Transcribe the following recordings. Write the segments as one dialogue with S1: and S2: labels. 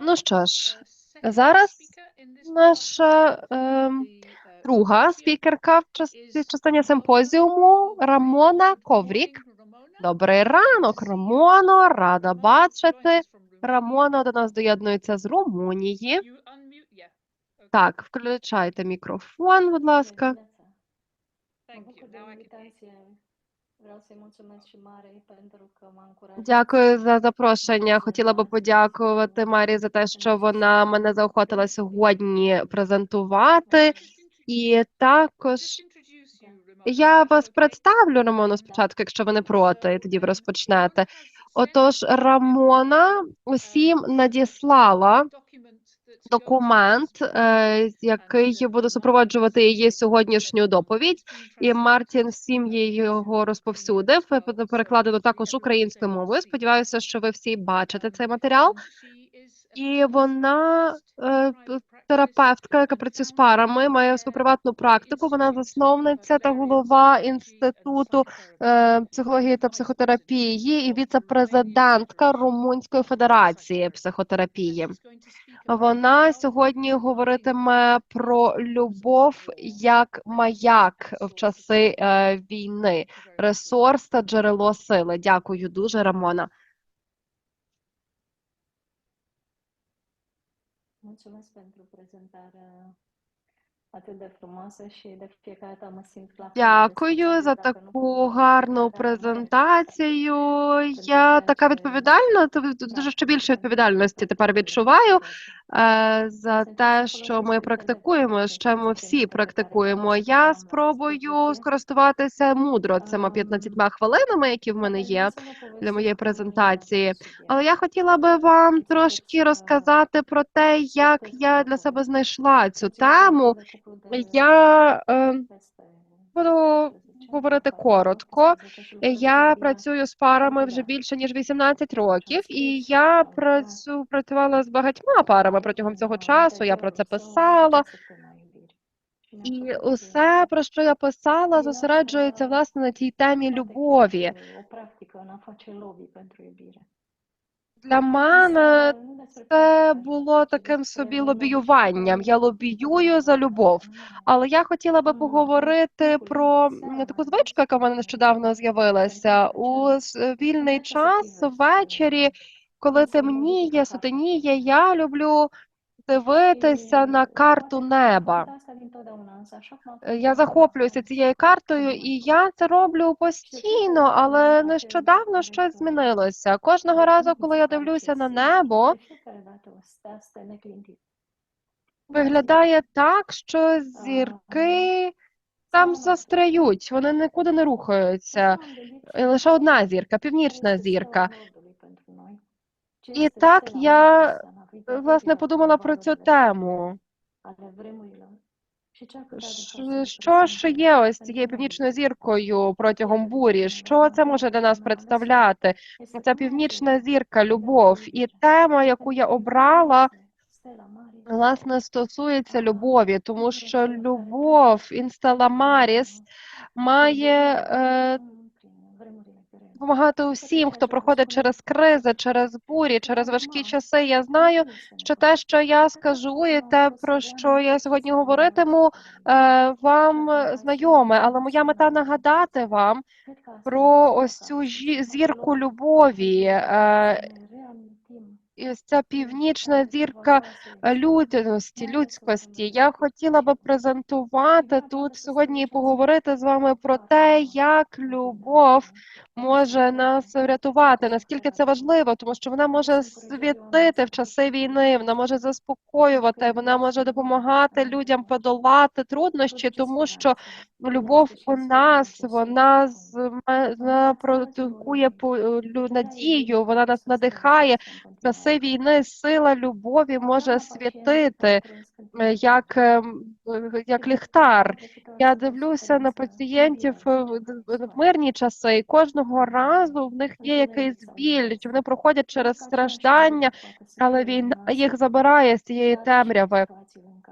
S1: Ну що ж, зараз наша ем, друга спікерка в час- частині симпозіуму Рамона Коврік. Добрий ранок, Рамоно, рада бачити. Рамона до нас доєднується з Румунії. Так, включайте мікрофон, будь ласка. Дякую за запрошення. Хотіла би подякувати Марі за те, що вона мене заохотила сьогодні презентувати. І також я вас представлю, Рамоно, спочатку, якщо ви не проти, і тоді ви розпочнете. Отож, Рамона усім надіслала документ, е, який буде супроводжувати її сьогоднішню доповідь. І Мартін всім його розповсюдив. Перекладено також українською мовою. Сподіваюся, що ви всі бачите цей матеріал. І вона е, терапевтка, яка працює з парами, має свою приватну практику. Вона засновниця та голова інституту е, психології та психотерапії і віце-президентка Румунської федерації психотерапії. Вона сьогодні говоритиме про любов як маяк в часи е, війни, ресурс та джерело сили. Дякую дуже, Рамона.
S2: Mulțumesc pentru prezentarea atât de frumoasă și de fiecare dată mă simt la
S1: Дякую за таку гарну презентацію. Я така відповідальна, то дуже ще більше відповідальності тепер відчуваю е, за те, що ми практикуємо, що ми всі практикуємо. Я спробую скористуватися мудро цими 15 хвилинами, які в мене є для моєї презентації. Але я хотіла би вам трошки розказати про те, як я для себе знайшла цю тему. Я е, буду говорити коротко. Я працюю з парами вже більше ніж 18 років, і я працю, працювала з багатьма парами протягом цього часу. Я про це писала, і усе, про що я писала, зосереджується власне на цій темі любові. Для мене це було таким собі лобіюванням. Я лобіюю за любов. Але я хотіла би поговорити про таку звичку, яка в мене нещодавно з'явилася. У вільний час ввечері, коли темніє, сутеніє, я люблю дивитися на карту неба. Я захоплююся цією картою, і я це роблю постійно, але нещодавно щось змінилося. Кожного разу, коли я дивлюся на небо, виглядає так, що зірки там застряють, вони нікуди не рухаються. Лише одна зірка, північна зірка. І так я, Власне, подумала про цю тему. Що ж є ось цією північною зіркою протягом бурі? Що це може для нас представляти? Ця північна зірка, любов. І тема, яку я обрала, власне, стосується любові, тому що любов, інстала Маріс, має е, допомагати усім, хто проходить через кризи, через бурі, через важкі часи. Я знаю, що те, що я скажу, і те, про що я сьогодні говоритиму, е, вам знайоме, але моя мета нагадати вам про ось цю зірку любові. Ця північна зірка людяності, людськості. Я хотіла би презентувати тут сьогодні і поговорити з вами про те, як любов може нас врятувати, наскільки це важливо, тому що вона може світити в часи війни, вона може заспокоювати, вона може допомагати людям подолати труднощі, тому що любов у нас, вона з- продукує надію, вона нас надихає. В часи війни сила любові може світити. е, як, ем, е, як ліхтар. Я дивлюся на пацієнтів е, в мирні часи, і кожного разу в них є якийсь біль, чи вони проходять через страждання, але війна їх забирає з цієї темряви.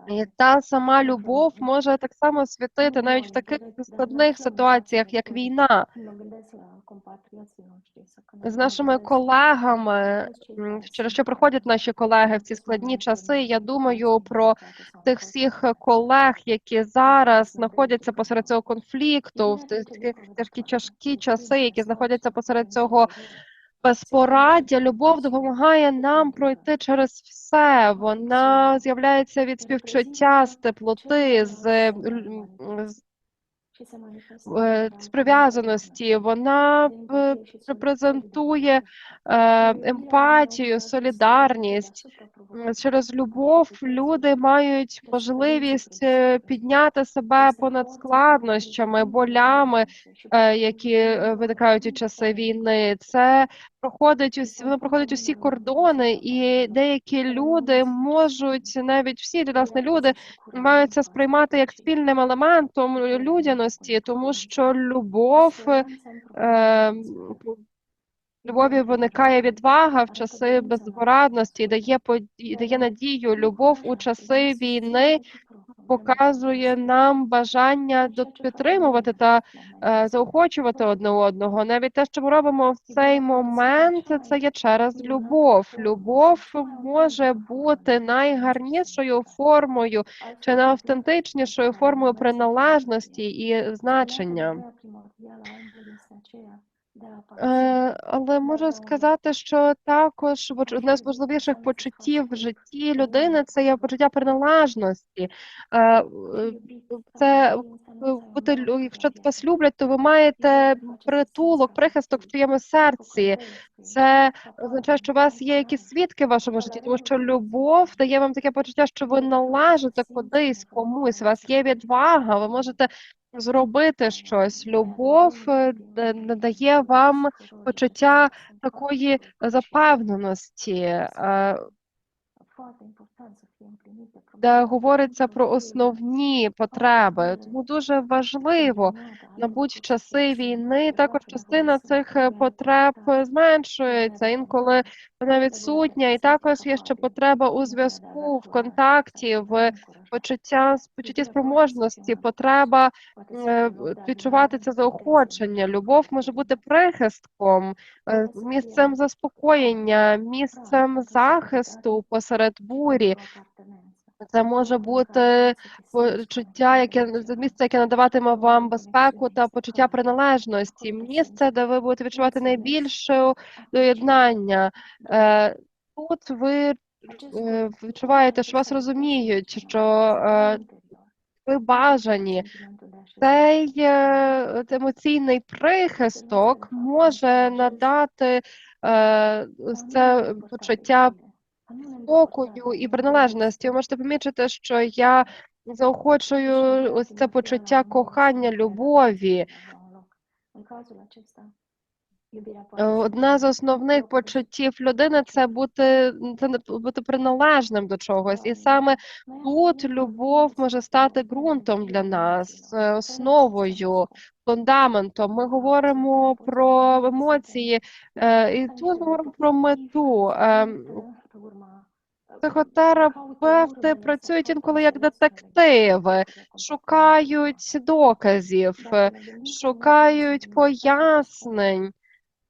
S1: І та сама любов може так само світити навіть в таких складних ситуаціях, як війна. З нашими колегами, через що проходять наші колеги в ці складні часи, я думаю про тих всіх колег, які зараз знаходяться посеред цього конфлікту, в ті- такі тяжкі тяжкі часи, які знаходяться посеред цього безпораддя. Любов допомагає нам пройти через все. Вона з'являється від співчуття, з теплоти, з, з з прив'язаності. Вона е, репрезентує е, емпатію, солідарність. Через любов люди мають можливість е, підняти себе понад складнощами, болями, е, які е, виникають у часи війни. Це проходить усі, воно проходить усі кордони, і деякі люди можуть, навіть всі для нас не люди, мають це сприймати як спільним елементом людяності, тому що любов е, любові виникає відвага в часи безпорадності, дає поді- дає надію. Любов у часи війни показує нам бажання підтримувати та е, заохочувати одне одного. Навіть те, що ми робимо в цей момент, це є через любов. Любов може бути найгарнішою формою чи найавтентичнішою формою приналежності і значення. Е, але можу сказати, що також одне з важливіших почуттів в житті людини це є почуття приналежності. Е, це бути якщо вас люблять, то ви маєте притулок, прихисток в твоєму серці. Це означає, що у вас є якісь свідки в вашому житті, тому що любов дає вам таке почуття, що ви належите кудись комусь. У вас є відвага, ви можете зробити щось. Любов е, надає вам почуття такої запевненості, е, де говориться про основні потреби. Тому дуже важливо, мабуть, в часи війни також частина цих е, потреб е, зменшується, інколи вона відсутня, і також є ще потреба у зв'язку, в контакті, в почуття почутті спроможності, потреба е, відчувати це заохочення. Любов може бути прихистком, місцем заспокоєння, місцем захисту посеред бурі. Це може бути почуття, яке місце, яке надаватиме вам безпеку та почуття приналежності, місце, де ви будете відчувати найбільше доєднання. Е, Тут ви е, відчуваєте, що вас розуміють, що е, ви бажані. Цей емоційний прихисток може надати це почуття спокою і приналежності. Ви можете помічити, що я заохочую ось це почуття кохання, любові. Е, Одне з основних почуттів людини це бути це бути приналежним до чогось, і саме тут любов може стати ґрунтом для нас, е, основою, фундаментом. Ми говоримо про емоції, е, і тут говоримо про мету. Ем, Психотерапевти працюють інколи як детективи, шукають доказів, шукають пояснень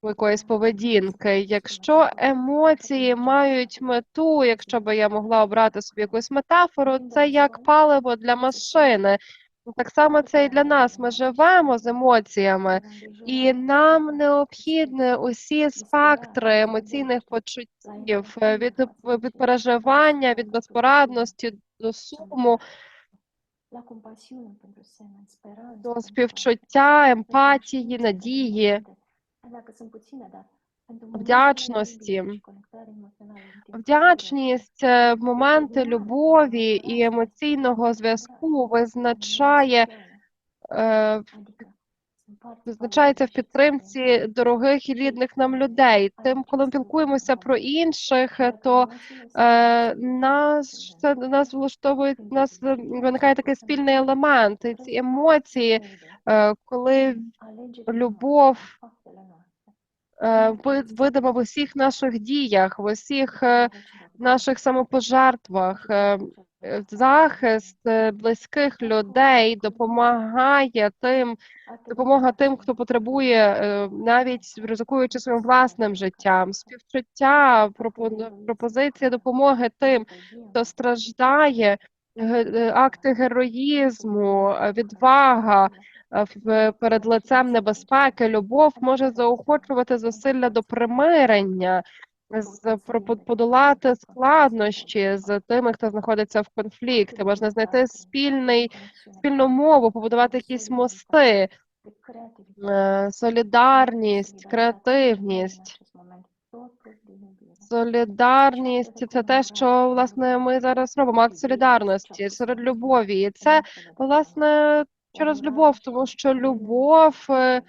S1: якоїсь поведінки. Якщо емоції мають мету, якщо би я могла обрати собі якусь метафору, це як паливо для машини. Так само це і для нас. Ми живемо з емоціями, і нам необхідні усі спектри емоційних почуттів е, від, від переживання, від безпорадності до суму, до співчуття, емпатії, надії. Вдячності. Вдячність, е, моменти любові і емоційного зв'язку визначає е, визначається в підтримці дорогих і рідних нам людей. Тим, коли ми пілкуємося про інших, то е, нас це нас влаштовує, нас виникає такий спільний елемент, і ці емоції, е, коли любов е, ви- видима в усіх наших діях, в усіх е, наших самопожертвах. е, Захист близьких людей допомагає тим, допомога тим, хто потребує, навіть ризикуючи своїм власним життям, співчуття, пропо- пропозиція допомоги тим, хто страждає, акти героїзму, відвага перед лицем небезпеки, любов може заохочувати зусилля до примирення, подолати складнощі з тими, хто знаходиться в конфлікті. Можна знайти спільний спільну мову, побудувати якісь мости, е, солідарність, креативність. Солідарність це те, що власне ми зараз робимо. Акт солідарності серед любові. І це власне через любов, тому що любов е,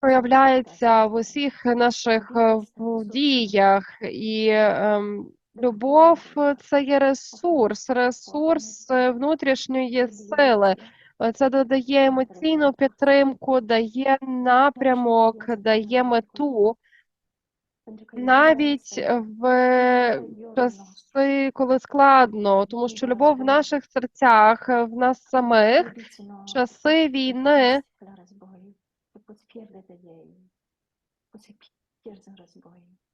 S1: проявляється в усіх наших е, діях, і ем, любов це є ресурс, ресурс е, внутрішньої сили. Це додає емоційну підтримку, дає напрямок, дає мету. Навіть в часи, коли складно, тому що любов в наших серцях, е, в нас самих, часи війни. Д-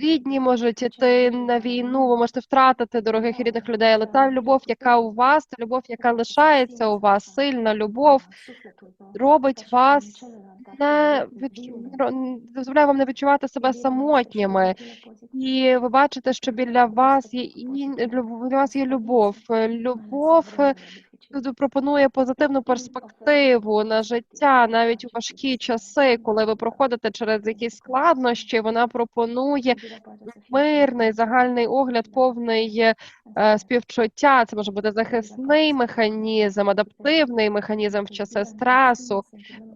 S1: Рідні можуть іти на війну, ви можете втратити дорогих і рідних людей, але та любов, яка у вас, та любов, яка лишається у вас, сильна любов, робить вас не від... дозволяє вам не відчувати себе самотніми. І ви бачите, що біля вас є і біля вас є любов. Е, Любов пропонує позитивну перспективу на життя, навіть у важкі часи, коли ви проходите через якісь складнощі, вона пропонує мирний загальний огляд, повний е, співчуття. Це може бути захисний механізм, адаптивний механізм в часи стресу.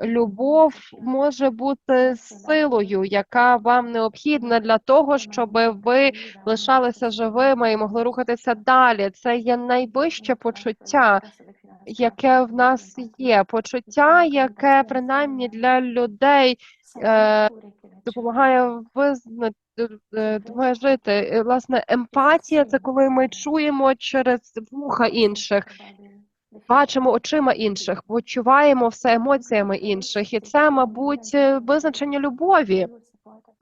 S1: Любов може бути силою, яка вам необхідна для того, щоб ви лишалися живими і могли рухатися далі. Це є найвище почуття, яке в нас є. Почуття, яке принаймні для людей е, допомагає визнати. е, жити. Власне, емпатія це коли ми чуємо через вуха інших, бачимо очима інших, почуваємо все емоціями інших, і це, мабуть, е, визначення любові.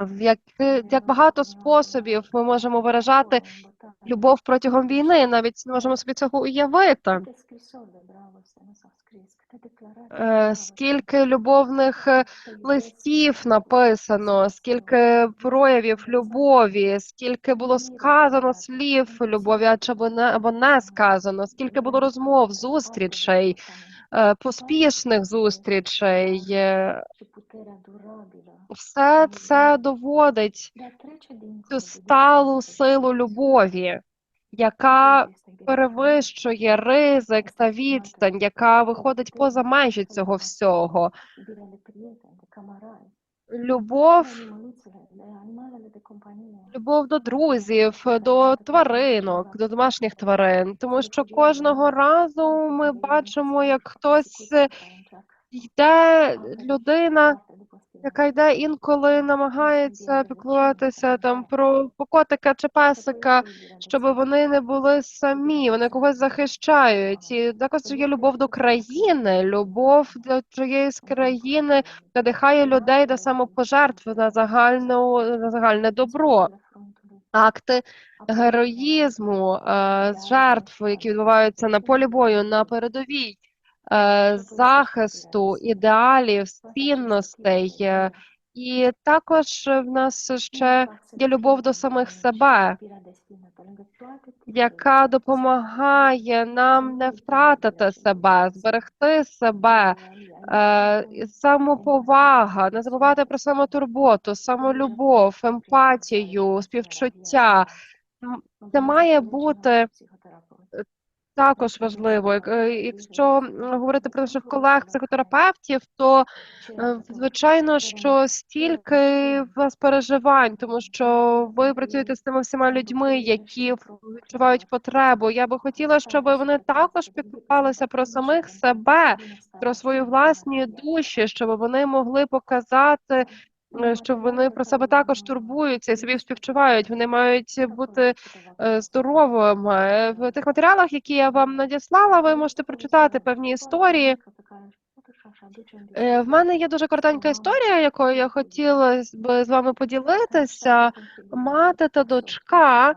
S1: В як, як багато способів ми можемо виражати любов протягом війни, навіть не можемо собі цього уявити. Е, Скільки любовних е, листів написано, скільки проявів любові, скільки було сказано слів любові, або не, або не сказано, скільки було розмов, зустрічей, е, поспішних зустрічей. е, Все це доводить цю сталу силу любові, яка перевищує ризик та відстань, яка виходить поза межі цього всього. Любов, любов до друзів, до тваринок, до домашніх тварин, тому що кожного разу ми бачимо, як хтось йде, людина, яка йде інколи намагається піклуватися там про котика чи песика, щоб вони не були самі, вони когось захищають. І також є любов до країни, любов до чиєїсь країни надихає людей до самопожертв на загальну на загальне добро. Акти героїзму, е, жертв, які відбуваються на полі бою, на передовій, захисту, ідеалів, цінностей. е, І також в нас ще є любов до самих себе, яка допомагає нам не втратити себе, зберегти себе, е, самоповага, не забувати про самотурботу, самолюбов, емпатію, співчуття. Це має бути також важливо. Е, Якщо говорити про наших колег психотерапевтів, то Е, Звичайно, що стільки в вас переживань, тому що ви працюєте з тими всіма людьми, які відчувають потребу. Я би хотіла, щоб вони також піклувалися про самих себе, про свої власні душі, щоб вони могли показати, е, що вони про себе також турбуються і собі співчувають. Вони мають бути е, здоровими. Е, В тих матеріалах, які я вам надіслала, ви можете прочитати певні історії. В мене є дуже коротенька історія, якою я хотіла би з вами поділитися. Мати та дочка,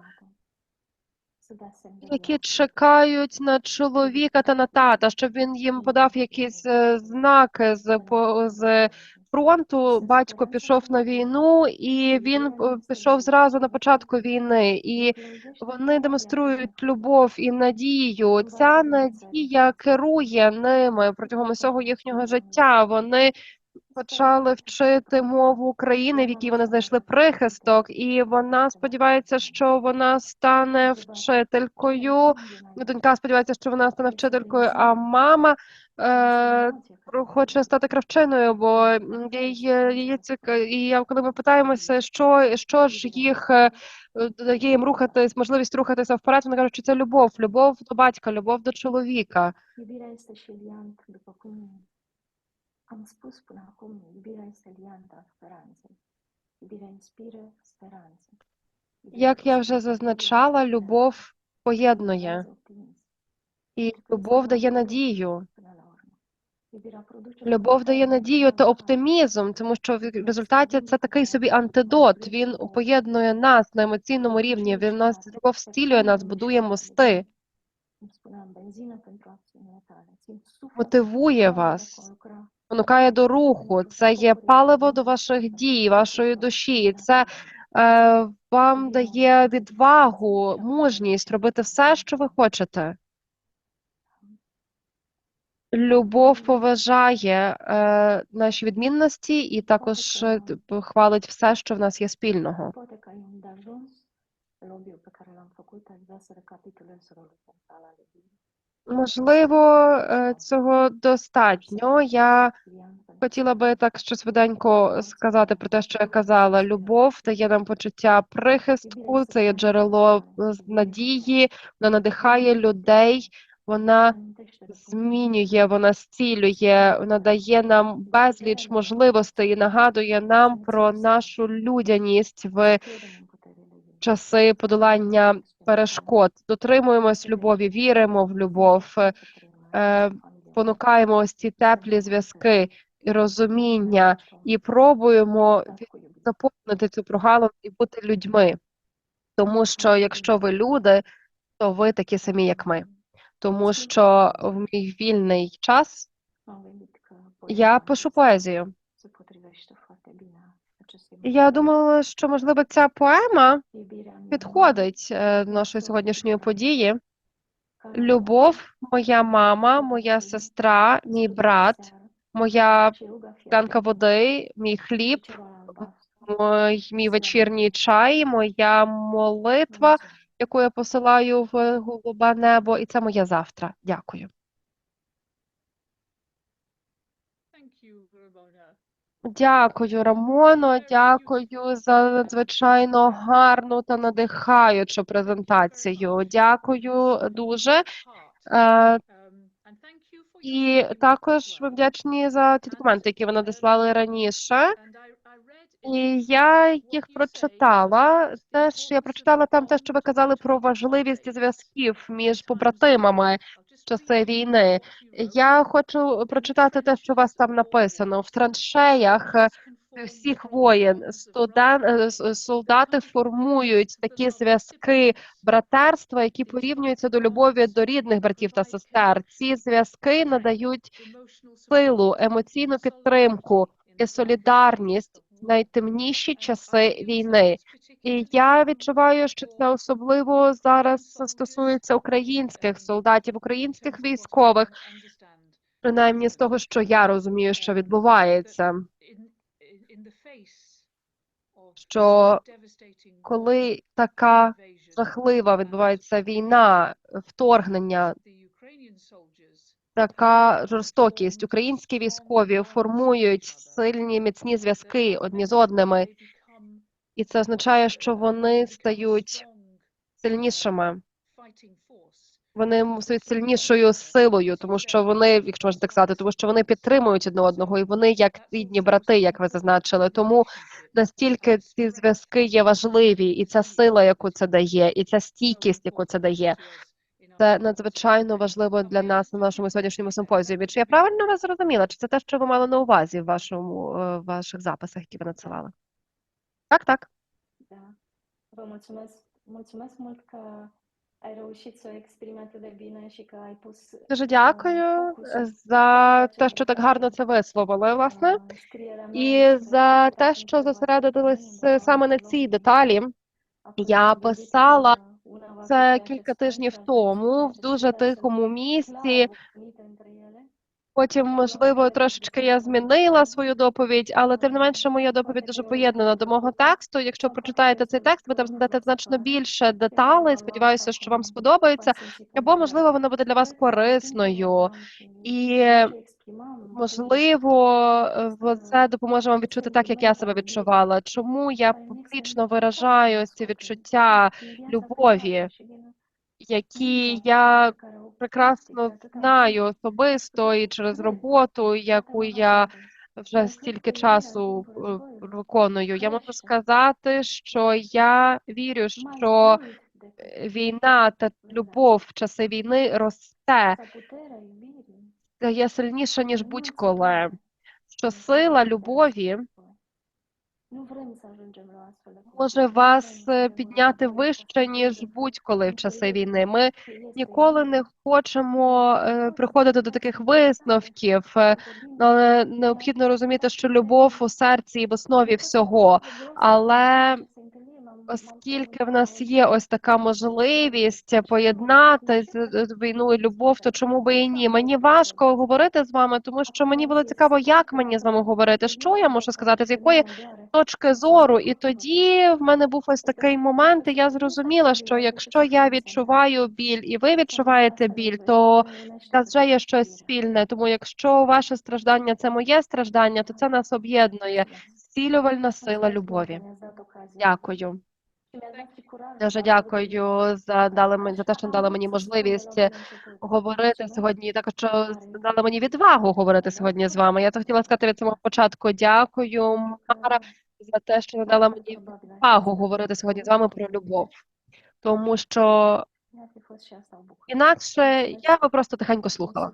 S1: які чекають на чоловіка та на тата, щоб він їм подав якісь знаки з з фронту. Батько пішов на війну, і він е, пішов зразу на початку війни. І вони демонструють любов і надію. Ця надія керує ними протягом усього їхнього життя. Вони почали вчити мову України, в якій вони знайшли прихисток, і вона сподівається, що вона стане вчителькою. Донька сподівається, що вона стане вчителькою, а мама е, хоче стати кравчиною, бо їй, її цік... і коли ми питаємося, що, що ж їх е, дає їм рухатись, можливість рухатися вперед, вони кажуть, що це любов, любов до батька, любов до чоловіка.
S2: Iubirea este și liant, după cum am spus până acum, iubirea este lianta speranței. Iubirea inspiră speranță.
S1: Як я вже зазначала, любов поєднує, і любов дає надію. Любов дає надію та оптимізм, тому що в результаті це такий собі антидот. Він поєднує нас на емоційному рівні. Він нас любов стілює нас, будує мости, мотивує вас, спонукає до руху. Це є паливо до ваших дій, вашої душі. І Це е, вам дає відвагу, мужність робити все, що ви хочете. Любов поважає е, наші відмінності і також е, хвалить все, що в нас є спільного.
S2: Poate că ai un de ajuns lobby-ul pe care l-am făcut, aș vrea să recapitulez rolul central al iubirii.
S1: Можливо, е, цього достатньо. Я хотіла би так ще швиденько сказати про те, що я казала. Любов дає нам почуття прихистку, це є джерело е, надії, вона надихає людей, вона змінює, вона зцілює, вона дає нам безліч можливостей і нагадує нам про нашу людяність в часи подолання перешкод. Дотримуємось любові, віримо в любов, е, понукаємо ось ці теплі зв'язки і розуміння, і пробуємо заповнити цю прогалину і бути людьми. Тому що якщо ви люди, то ви такі самі, як ми. Тому що в мій вільний час я пишу поезію. Я думала, що можливо ця поема підходить е, до нашої сьогоднішньої події. Любов, моя мама, моя сестра, мій брат, моя
S2: ceruga
S1: води, мій хліб, мій, мій вечірній чай, моя молитва, яку я посилаю в голубе небо, і це моє завтра. Дякую. Дякую, Рамоно. Дякую за надзвичайно гарну та надихаючу презентацію. Дякую дуже. Е, І також ми вдячні за ті документи, які ви надіслали раніше. І я їх прочитала. Теж я прочитала там те, що ви казали про важливість зв'язків між побратимами часи війни. Я хочу прочитати те, що у вас там написано в траншеях. е, Всіх воєн студен... е, солдати формують такі зв'язки братерства, які порівнюються до любові до рідних братів та сестер. Ці зв'язки надають силу, емоційну підтримку і солідарність найтемніші часи війни. І я відчуваю, що це особливо зараз стосується українських солдатів, українських військових, принаймні з того, що я розумію, що відбувається. Що коли така жахлива відбувається війна, вторгнення така жорстокість. Українські військові формують сильні міцні зв'язки одні з одними, і це означає, що вони стають сильнішими. Вони стають сильнішою силою, тому що вони, якщо можна так сказати, тому що вони підтримують одне одного, і вони як рідні брати, як ви зазначили. Тому настільки ці зв'язки є важливі, і ця сила, яку це дає, і ця стійкість, яку це дає, це надзвичайно важливо для нас на нашому сьогоднішньому симпозіумі. Чи я правильно вас зрозуміла? Чи це те, що ви мали на увазі в вашому е, в ваших записах, які ви надсилали? Так, так.
S2: Vă mulțumesc, mulțumesc mult că ai reușit să o exprimi atât de bine și că ai pus
S1: Дуже дякую за те, що так гарно це висловили, власне, і за те, що зосередились саме на цій деталі. Я писала Це кілька тижнів тому в дуже тихому місці. Потім, можливо, трошечки я змінила свою доповідь, але тим не менше моя доповідь дуже поєднана до мого тексту. Якщо прочитаєте цей текст, ви там знайдете значно більше деталей. Сподіваюся, що вам сподобається. Або, можливо, вона буде для вас корисною. І, Можливо, це допоможе вам відчути так, як я себе відчувала. Чому я публічно виражаю ці відчуття, любові, які я прекрасно знаю особисто і через роботу, яку я вже стільки часу е, виконую. Я можу сказати, що я вірю, що е, війна та любов в часи війни росте, стає сильніша, ніж будь-коли. Що сила любові може вас е, підняти вище, ніж будь-коли в часи війни. Ми ніколи не хочемо е, приходити до таких висновків, е, але необхідно розуміти, що любов у серці і в основі всього. Але Оскільки в нас є ось така можливість поєднати війну і любов, то чому би і ні? Мені важко говорити з вами, тому що мені було цікаво, як мені з вами говорити, що я можу сказати, з якої точки зору. І тоді в мене був ось такий момент, і я зрозуміла, що якщо я відчуваю біль і ви відчуваєте біль, то нас вже є щось спільне. Тому якщо ваше страждання це моє страждання, то це нас об'єднує. Зцілювальна сила любові. Дякую. Дуже дякую за дали мені за те, що дали мені можливість говорити сьогодні. і Також що дали мені відвагу говорити сьогодні з вами. Я то хотіла сказати від самого початку. Дякую, Мара, за те, що надала мені відвагу говорити сьогодні з вами про любов. Тому що інакше я би просто тихенько слухала.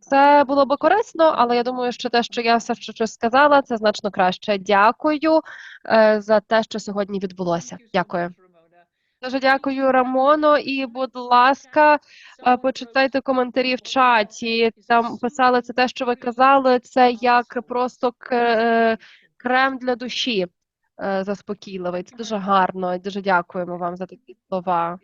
S1: Це було би корисно, але я думаю, що те, що я все ще щось сказала, це значно краще. Дякую е, за те, що сьогодні відбулося. Дякую. Дуже дякую, Рамоно. І, будь ласка, е, почитайте коментарі в чаті. Там писали це те, що ви казали. Це як просто е, крем для душі заспокійливий. Це дуже гарно. Дуже дякуємо вам за такі слова.